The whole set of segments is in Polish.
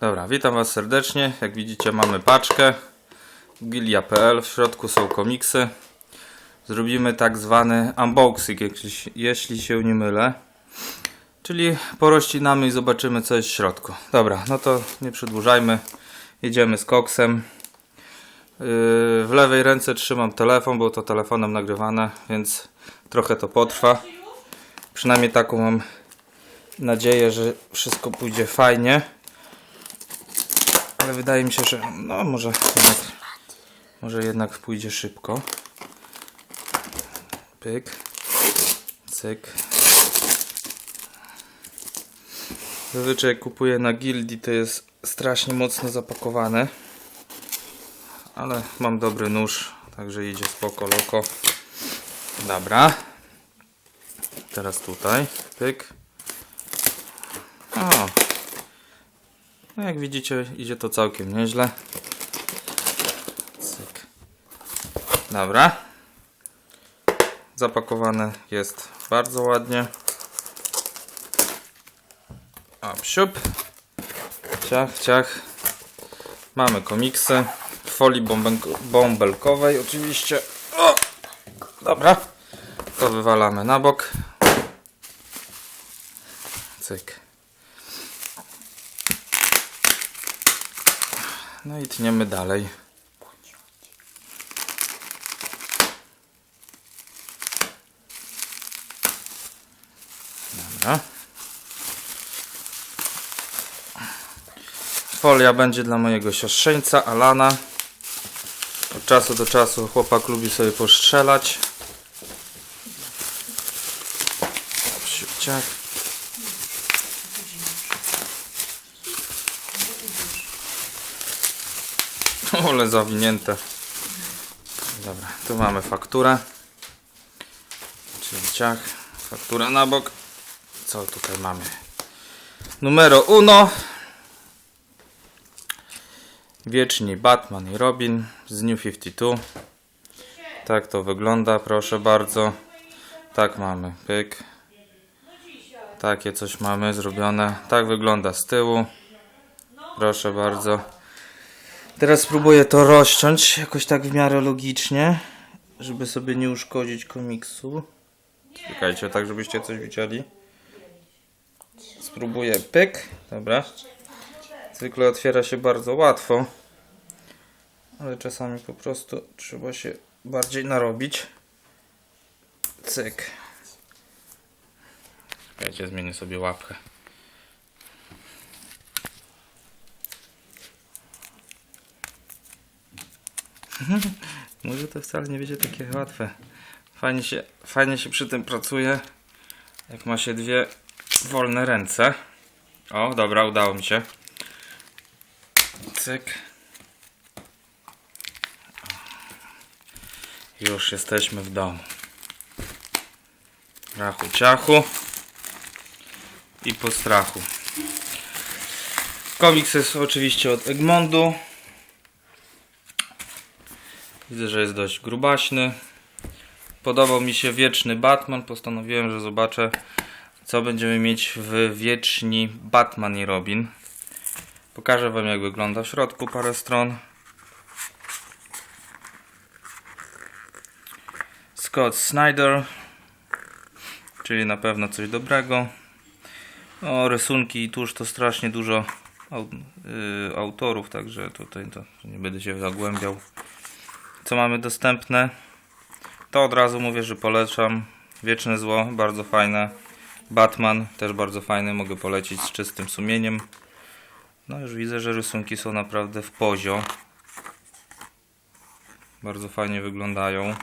Dobra, witam Was serdecznie. Jak widzicie mamy paczkę gilia.pl. W środku są komiksy. Zrobimy tak zwany unboxing, jeśli, się nie mylę. Czyli porościnamy i zobaczymy co jest w środku. Dobra, no to nie przedłużajmy. Jedziemy z koksem. Yy, w lewej ręce trzymam telefon, bo to telefonem nagrywane, więc trochę to potrwa. Przynajmniej taką mam nadzieję, że wszystko pójdzie fajnie. Ale wydaje mi się, że no może jednak, może jednak pójdzie szybko. Pyk. Cyk. Zazwyczaj kupuję na gildii to jest strasznie mocno zapakowane. Ale mam dobry nóż, także idzie spoko loko. Dobra. Teraz tutaj. Pyk. O. No jak widzicie idzie to całkiem nieźle. Cyk. Dobra. Zapakowane jest bardzo ładnie. O, psiup. Ciach, ciach. Mamy komiksy. W folii bąbelko- bąbelkowej oczywiście. O! Dobra. To wywalamy na bok. Cyk. No i tniemy dalej. Dobra. Folia będzie dla mojego siostrzeńca Alana. Od czasu do czasu chłopak lubi sobie postrzelać. Siuciak. Ole zawinięte. Dobra, tu mamy fakturę. Czyli ciach. Faktura na bok. Co tutaj mamy? Numero uno. Wieczni Batman i Robin z New 52. Tak to wygląda, proszę bardzo. Tak mamy, pyk. Takie coś mamy zrobione. Tak wygląda z tyłu. Proszę bardzo. Teraz spróbuję to rozciąć jakoś tak w miarę logicznie, żeby sobie nie uszkodzić komiksu. Czekajcie, tak żebyście coś widzieli. Spróbuję pyk. Dobra. Zwykle otwiera się bardzo łatwo. Ale czasami po prostu trzeba się bardziej narobić. Cyk. Czekajcie, zmienię sobie łapkę. Może to wcale nie będzie takie łatwe. Fajnie się, fajnie się przy tym pracuje, jak ma się dwie wolne ręce. O, dobra, udało mi się. Cyk. Już jesteśmy w domu. Rachu ciachu. I po strachu. Komiks jest oczywiście od Egmontu. Widzę, że jest dość grubaśny. Podobał mi się wieczny Batman. Postanowiłem, że zobaczę, co będziemy mieć w wieczni Batman i Robin. Pokażę Wam, jak wygląda w środku parę stron. Scott Snyder, czyli na pewno coś dobrego. O, rysunki i tuż to strasznie dużo y, autorów, także tutaj to nie będę się zagłębiał. Co mamy dostępne? To od razu mówię, że polecam. Wieczne Zło, bardzo fajne. Batman, też bardzo fajny, mogę polecić z czystym sumieniem. No już widzę, że rysunki są naprawdę w pozio. Bardzo fajnie wyglądają.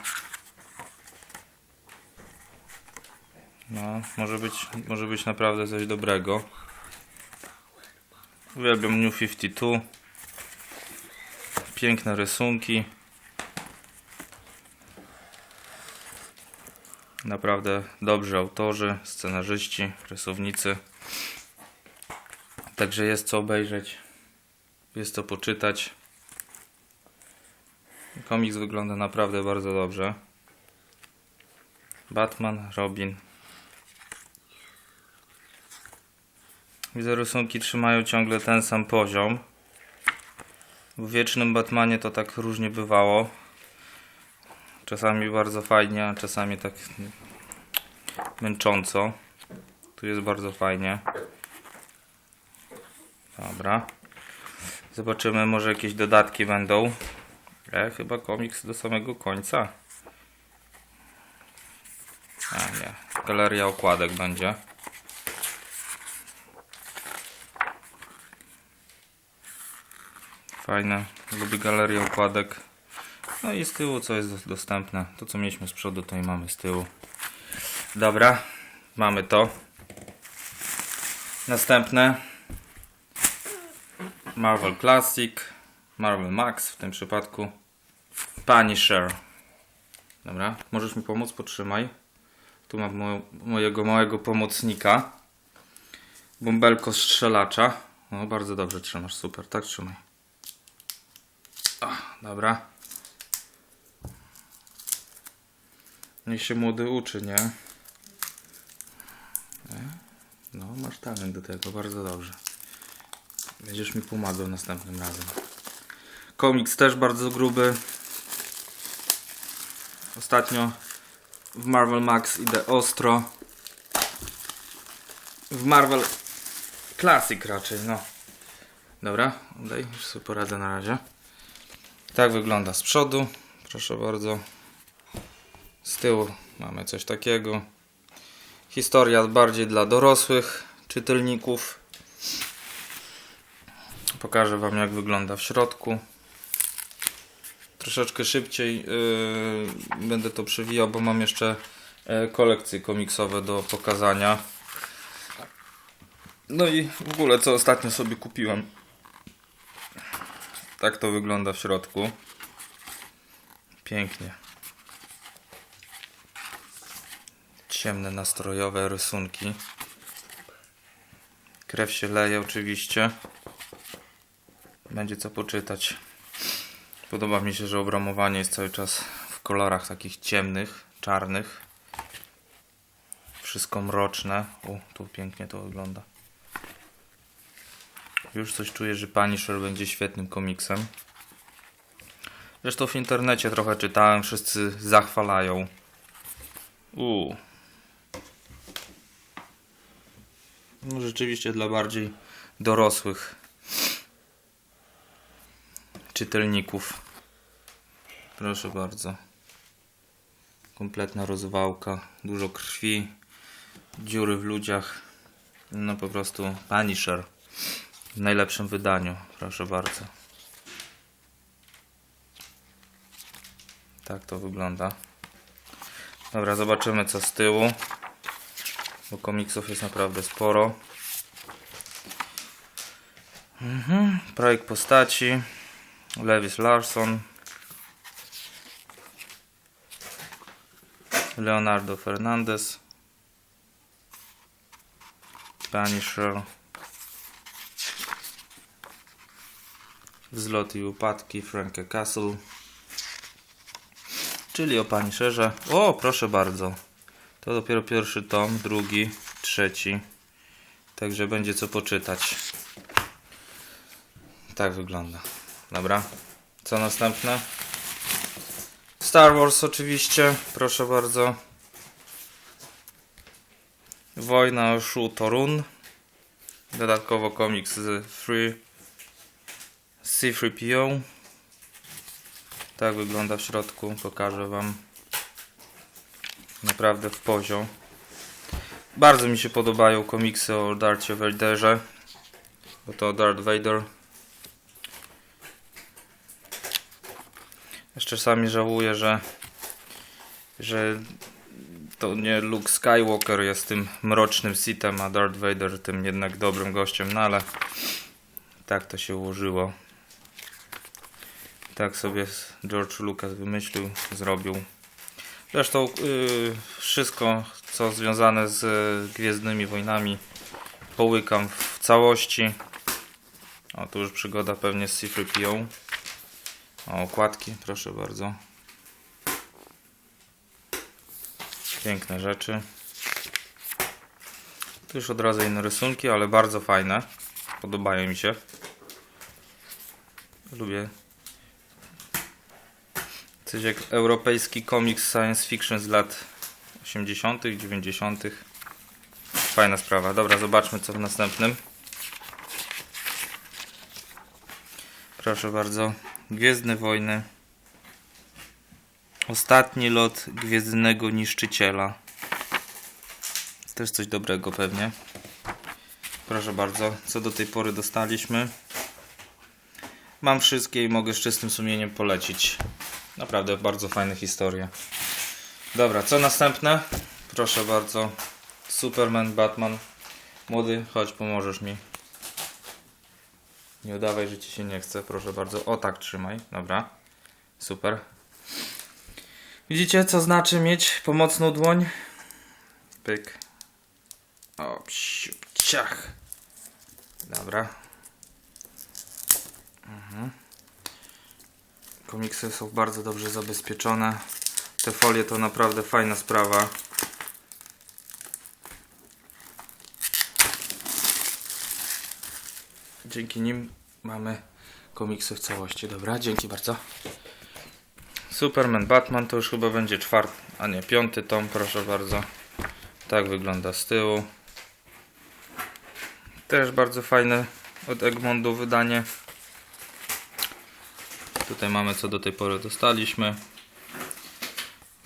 No, może być, może być naprawdę coś dobrego. Uwielbiam New 52. Piękne rysunki. Naprawdę dobrzy autorzy, scenarzyści, rysownicy. Także jest co obejrzeć. Jest co poczytać. Komiks wygląda naprawdę bardzo dobrze. Batman, Robin. Widzę, rysunki trzymają ciągle ten sam poziom. W wiecznym Batmanie to tak różnie bywało. Czasami bardzo fajnie, a czasami tak męcząco. Tu jest bardzo fajnie. Dobra. Zobaczymy, może jakieś dodatki będą. E, chyba komiks do samego końca. A nie, galeria okładek będzie. Fajne, lubię galerię okładek. No i z tyłu co jest dos- dostępne. To co mieliśmy z przodu to i mamy z tyłu. Dobra, mamy to. Następne. Marvel Classic. Marvel Max w tym przypadku. Punisher. Dobra, możesz mi pomóc? Potrzymaj. Tu mam mo mojego małego pomocnika. Bąbelko strzelacza. No, bardzo dobrze trzymasz, super, tak trzymaj. O, dobra. Niech się młody uczy, nie? No, masz talent do tego, bardzo dobrze. Będziesz mi pomagał następnym razem. Komiks też bardzo gruby. Ostatnio w Marvel Max idę ostro. W Marvel Classic raczej, no. Dobra, daj, już sobie poradzę na razie. Tak wygląda z przodu. Proszę bardzo. Z tyłu mamy coś takiego. Historia bardziej dla dorosłych czytelników. Pokażę Wam jak wygląda w środku. Troszeczkę szybciej yy, będę to przewijał, bo mam jeszcze e, kolekcje komiksowe do pokazania. No i w ogóle co ostatnio sobie kupiłem. Tak to wygląda w środku. Pięknie. Ciemne, nastrojowe rysunki. Krew się leje oczywiście. Będzie co poczytać. Podoba mi się, że obramowanie jest cały czas w kolorach takich ciemnych, czarnych. Wszystko mroczne. O, tu pięknie to wygląda. Już coś czuję, że Punisher będzie świetnym komiksem. Zresztą w internecie trochę czytałem, wszyscy zachwalają. Uuu. No rzeczywiście dla bardziej dorosłych czytelników. Proszę bardzo. Kompletna rozwałka, dużo krwi, dziury w ludziach. No po prostu Punisher w najlepszym wydaniu. Proszę bardzo. Tak to wygląda. Dobra, zobaczymy co z tyłu. Bo komiksów jest naprawdę sporo. Mhm. Projekt postaci. Lewis Larson. Leonardo Fernandez. Punisher. Wzloty i upadki Franka Castle. Czyli o Punisherze. O, proszę bardzo. To dopiero pierwszy tom, drugi, trzeci. Także będzie co poczytać. Tak wygląda. Dobra. Co następne? Star Wars oczywiście. Proszę bardzo. Wojna Shu Torun. Dodatkowo komiks z Free C3PO. Tak wygląda w środku. Pokażę Wam. Naprawdę w poziom. Bardzo mi się podobają komiksy o Darcie Vaderze. Bo to Darth Vader. Jeszcze czasami żałuję, że że to nie Luke Skywalker jest tym mrocznym Sithem, a Darth Vader tym jednak dobrym gościem, no ale tak to się ułożyło. Tak sobie George Lucas wymyślił, zrobił. Zresztą yy, wszystko, co związane z y, Gwiezdnymi Wojnami, połykam w całości. O, tu już przygoda pewnie z C-3PO. O, okładki, proszę bardzo. Piękne rzeczy. Tu już od razu inne rysunki, ale bardzo fajne. Podobają mi się. Lubię. Coś jak europejski komiks science fiction z lat 80., 90. Fajna sprawa. Dobra, zobaczmy co w następnym. Proszę bardzo. Gwiezdne wojny. Ostatni lot gwiezdnego niszczyciela. Też coś dobrego pewnie. Proszę bardzo, co do tej pory dostaliśmy. Mam wszystkie i mogę z czystym sumieniem polecić. Naprawdę bardzo fajne historie. Dobra, co następne? Proszę bardzo. Superman, Batman. Młody, chodź, pomożesz mi. Nie udawaj, że ci się nie chce. Proszę bardzo. O tak, trzymaj. Dobra. Super. Widzicie, co znaczy mieć pomocną dłoń? Pyk. O, psiu, ciach. Dobra. Mhm. Komiksy są bardzo dobrze zabezpieczone. Te folie to naprawdę fajna sprawa. Dzięki nim mamy komiksy w całości. Dobra, dzięki bardzo. Superman, Batman to już chyba będzie czwarty, a nie piąty tom, proszę bardzo. Tak wygląda z tyłu. Też bardzo fajne od Egmontu wydanie. Tutaj mamy co do tej pory dostaliśmy.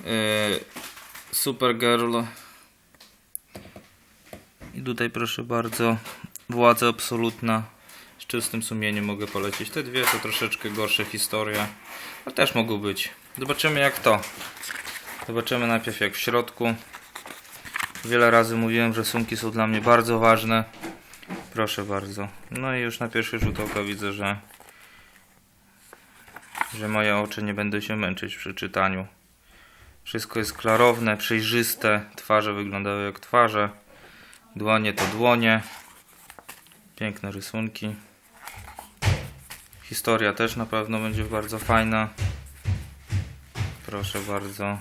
Yy, Supergirl. I tutaj proszę bardzo. Władza absolutna. Z czystym sumieniem mogę polecić. Te dwie to troszeczkę gorsze historie. A też mogą być. Zobaczymy jak to. Zobaczymy najpierw jak w środku. Wiele razy mówiłem, że sumki są dla mnie bardzo ważne. Proszę bardzo. No i już na pierwszy rzut oka widzę, że że moje oczy nie będą się męczyć przy czytaniu. Wszystko jest klarowne, przejrzyste. Twarze wyglądają jak twarze. Dłonie to dłonie. Piękne rysunki. Historia też na pewno będzie bardzo fajna. Proszę bardzo.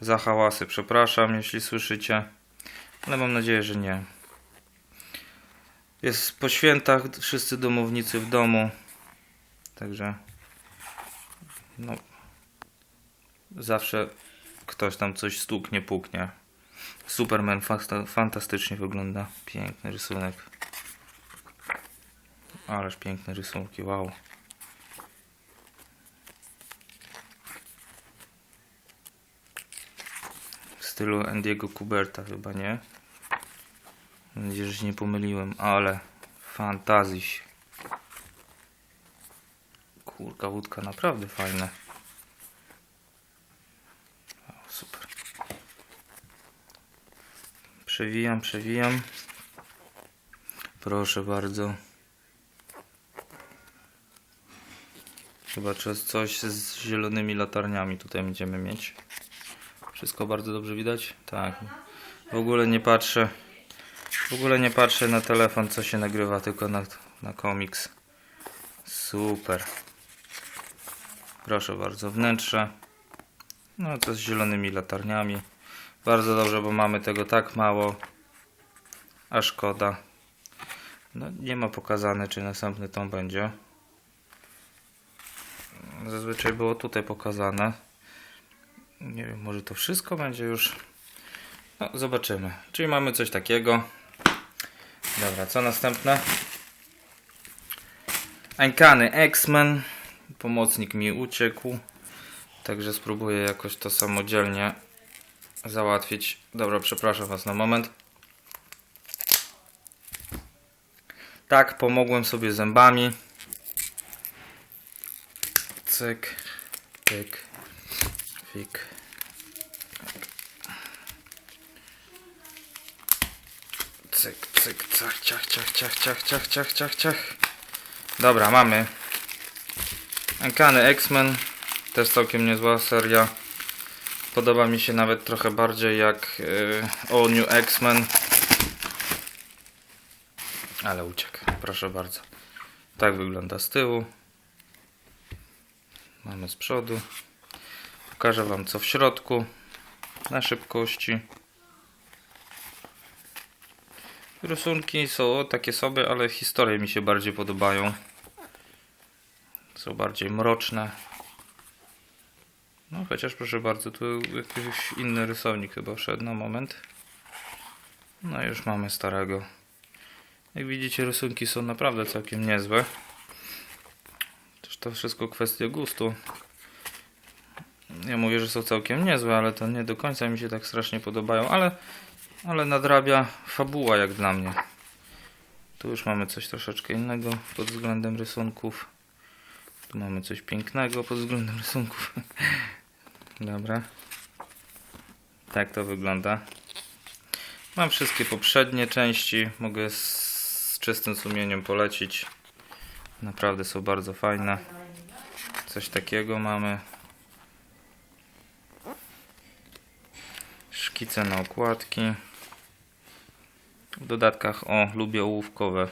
Za hałasy przepraszam, jeśli słyszycie. Ale mam nadzieję, że nie. Jest po świętach, wszyscy domownicy w domu. Także no zawsze ktoś tam coś stuknie, puknie. Superman fantastycznie wygląda. Piękny rysunek. Ależ piękne rysunki, wow. W stylu Andiego Kuberta chyba, nie? Mam nadzieję, że się nie pomyliłem, ale fantazyś. Kurka, naprawdę fajne. O, super. Przewijam, przewijam. Proszę bardzo. Chyba coś z zielonymi latarniami tutaj będziemy mieć. Wszystko bardzo dobrze widać? Tak. W ogóle nie patrzę. W ogóle nie patrzę na telefon, co się nagrywa, tylko na, na komiks. Super. Proszę bardzo, wnętrze. No to z zielonymi latarniami. Bardzo dobrze, bo mamy tego tak mało. A szkoda. No nie ma pokazane, czy następny tom będzie. Zazwyczaj było tutaj pokazane. Nie wiem, może to wszystko będzie już. No, zobaczymy. Czyli mamy coś takiego. Dobra, co następne? Ankany X-Men pomocnik mi uciekł. Także spróbuję jakoś to samodzielnie załatwić. Dobra, przepraszam Was na moment. Tak, pomogłem sobie zębami. Cyk, pyk, fik. Cyk, cyk, cach, ciach, ciach, ciach, ciach, ciach, ciach, ciach. Dobra, mamy. Ankany X-Men. Też całkiem niezła seria. Podoba mi się nawet trochę bardziej jak yy, All New X-Men. Ale uciekł, proszę bardzo. Tak wygląda z tyłu. Mamy z przodu. Pokażę Wam co w środku. Na szybkości. Rysunki są takie sobie, ale historie mi się bardziej podobają. Są bardziej mroczne. No chociaż proszę bardzo, tu jakiś inny rysownik chyba wszedł na moment. No już mamy starego. Jak widzicie rysunki są naprawdę całkiem niezłe. Też to wszystko kwestia gustu. Ja mówię, że są całkiem niezłe, ale to nie do końca mi się tak strasznie podobają, ale, ale nadrabia fabuła jak dla mnie. Tu już mamy coś troszeczkę innego pod względem rysunków. Tu mamy coś pięknego pod względem rysunków. Dobra. Tak to wygląda. Mam wszystkie poprzednie części. Mogę z, czystym sumieniem polecić. Naprawdę są bardzo fajne. Coś takiego mamy. Szkice na okładki. W dodatkach, o, lubię ołówkowe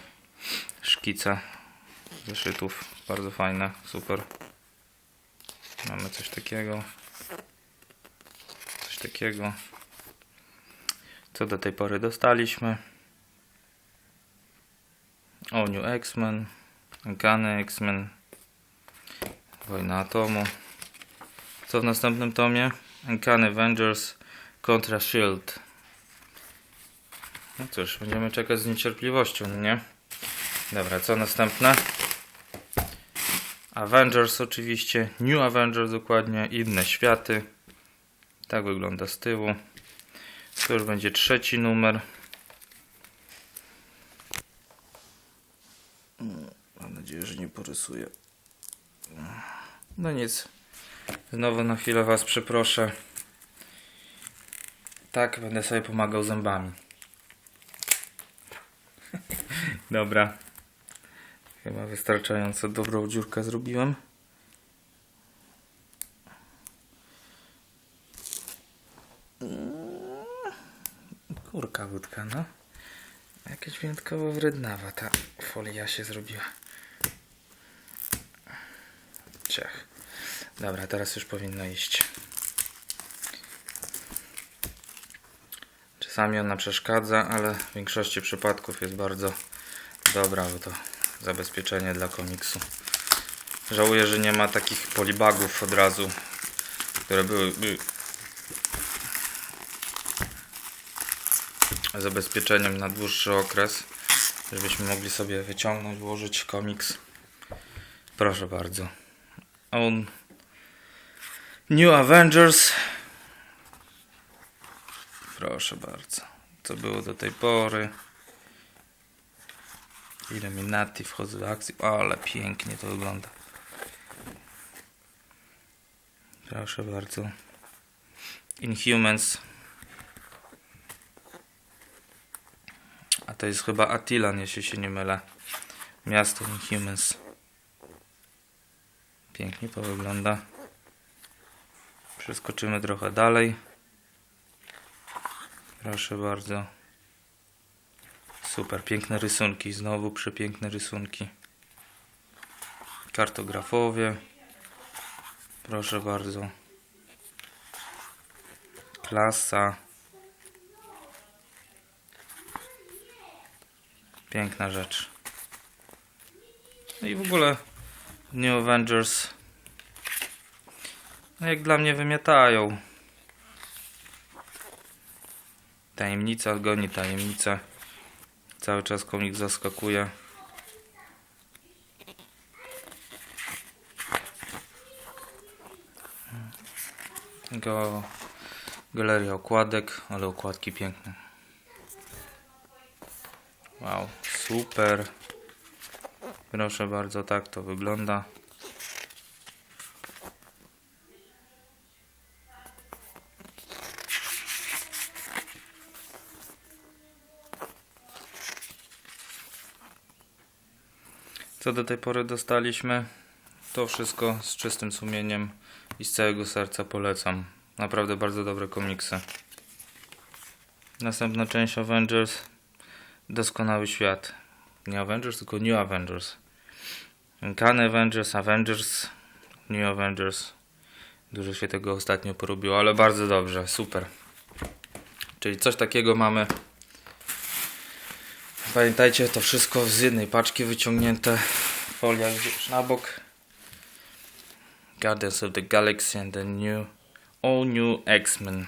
szkice zeszytów. Bardzo fajne, super. Mamy coś takiego. Coś takiego. Co do tej pory dostaliśmy. All New X-Men. Uncanny X-Men. Wojna Atomu. Co w następnym tomie? Uncanny Avengers kontra Shield. No cóż, będziemy czekać z niecierpliwością, nie? Dobra, co następne? Avengers oczywiście, New Avengers dokładnie, inne światy. Tak wygląda z tyłu. To już będzie trzeci numer. Mam nadzieję, że nie porysuję. No nic. Znowu na chwilę Was przeproszę. Tak, będę sobie pomagał zębami. Dobra. Chyba wystarczająco dobrą dziurkę zrobiłem. Kurka wódka, no. Jakaś wyjątkowo wrednawa ta folia się zrobiła. Ciach. Dobra, teraz już powinno iść. Czasami ona przeszkadza, ale w większości przypadków jest bardzo dobra, bo to zabezpieczenie dla komiksu. Żałuję, że nie ma takich polibagów od razu, które byłyby zabezpieczeniem na dłuższy okres, żebyśmy mogli sobie wyciągnąć, włożyć komiks. Proszę bardzo. On New Avengers. Proszę bardzo. Co było do tej pory? Illuminati wchodzą w akcję. O, ale pięknie to wygląda. Proszę bardzo. Inhumans. A to jest chyba Attilan, jeśli się nie mylę. Miasto Inhumans. Pięknie to wygląda. Przeskoczymy trochę dalej. Proszę bardzo. Super, piękne rysunki. Znowu przepiękne rysunki. Kartografowie. Proszę bardzo. Klasa. Piękna rzecz. No i w ogóle New Avengers. No jak dla mnie wymiatają. Tajemnica goni tajemnicę. Cały czas komik zaskakuje. Go, galeria okładek, ale okładki piękne. Wow, super. Proszę bardzo, tak to wygląda. Co do tej pory dostaliśmy, to wszystko z czystym sumieniem i z całego serca polecam. Naprawdę bardzo dobre komiksy. Następna część Avengers. Doskonały świat. Nie Avengers, tylko New Avengers. Uncanny Avengers, Avengers, New Avengers. Dużo się tego ostatnio porobiło, ale bardzo dobrze, super. Czyli coś takiego mamy Pamiętajcie, to wszystko z jednej paczki wyciągnięte. Folia już na bok. Guardians of the Galaxy and the new All New X-Men.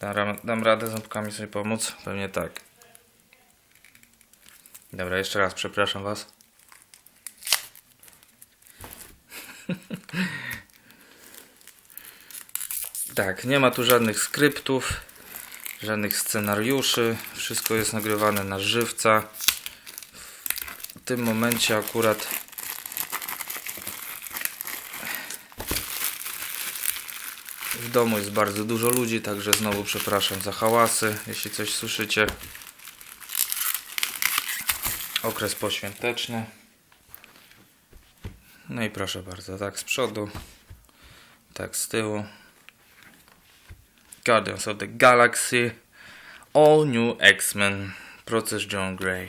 Dam, dam radę ząbkami sobie pomóc? Pewnie tak. Dobra, jeszcze raz przepraszam Was. tak, nie ma tu żadnych skryptów, żadnych scenariuszy. Wszystko jest nagrywane na żywca. W tym momencie akurat W domu jest bardzo dużo ludzi, także znowu przepraszam za hałasy, jeśli coś słyszycie. Okres poświąteczny. No i proszę bardzo, tak z przodu, tak z tyłu. Guardians of the Galaxy, All New X-Men, proces John Grey.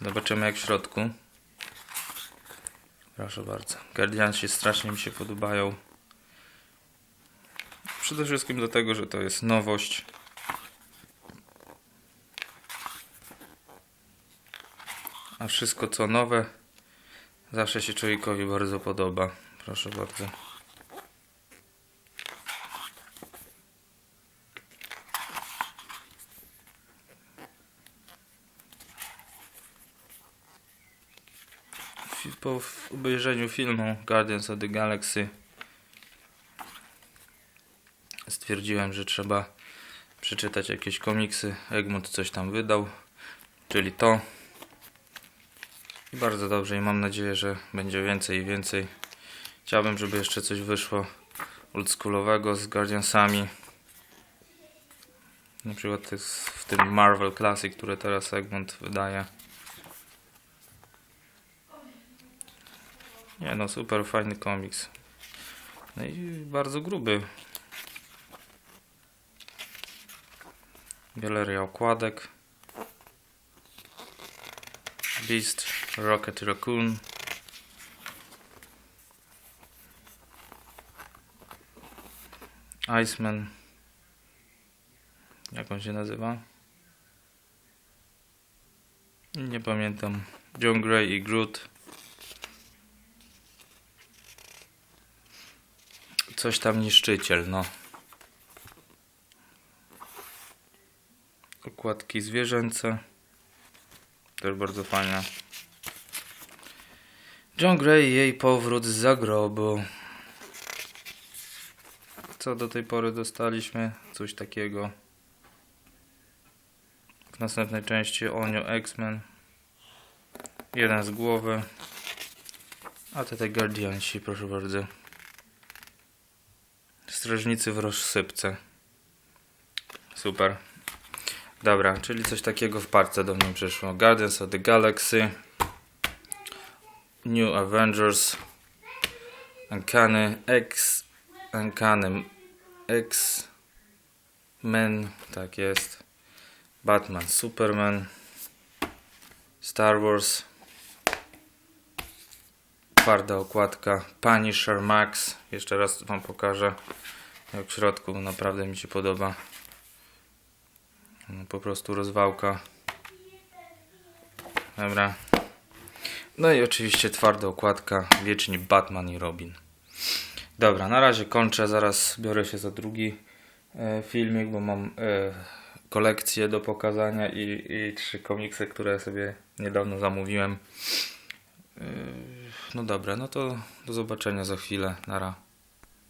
Zobaczymy jak w środku. Proszę bardzo. Guardiansi strasznie mi się podobają. Przede wszystkim dlatego, że to jest nowość. A wszystko co nowe zawsze się człowiekowi bardzo podoba. Proszę bardzo. Po obejrzeniu filmu Guardians of the Galaxy stwierdziłem, że trzeba przeczytać jakieś komiksy. Egmont coś tam wydał, czyli to. I bardzo dobrze i mam nadzieję, że będzie więcej i więcej. Chciałbym, żeby jeszcze coś wyszło oldschoolowego z Guardiansami. Na przykład w tym Marvel Classic, które teraz Egmont wydaje. Nie no, super fajny komiks. No i bardzo gruby. Galeria okładek. Beast, Rocket Raccoon. Iceman. Jak on się nazywa? Nie pamiętam. John Gray i Groot. Coś tam niszczyciel, no. Okładki zwierzęce. Też bardzo fajne. John Gray i jej powrót z zagrobu. Co do tej pory dostaliśmy? Coś takiego. W następnej części Onio X-Men. Jeden z głowy. A tutaj Guardiansi, proszę bardzo. Strażnicy w rozsypce. Super. Dobra, czyli coś takiego w parce do mnie przyszło. Guardians of the Galaxy. New Avengers. Uncanny X. Uncanny X. Men. Tak jest. Batman, Superman. Star Wars. Twarda okładka. Punisher Max. Jeszcze raz Wam pokażę. Jak w środku naprawdę mi się podoba. No, po prostu rozwałka. Dobra. No i oczywiście twarda okładka. Wieczni Batman i Robin. Dobra, na razie kończę. Zaraz biorę się za drugi e, filmik, bo mam e, kolekcję do pokazania i, i trzy komiksy, które sobie niedawno zamówiłem. E, no dobra, no to do zobaczenia za chwilę. Nara.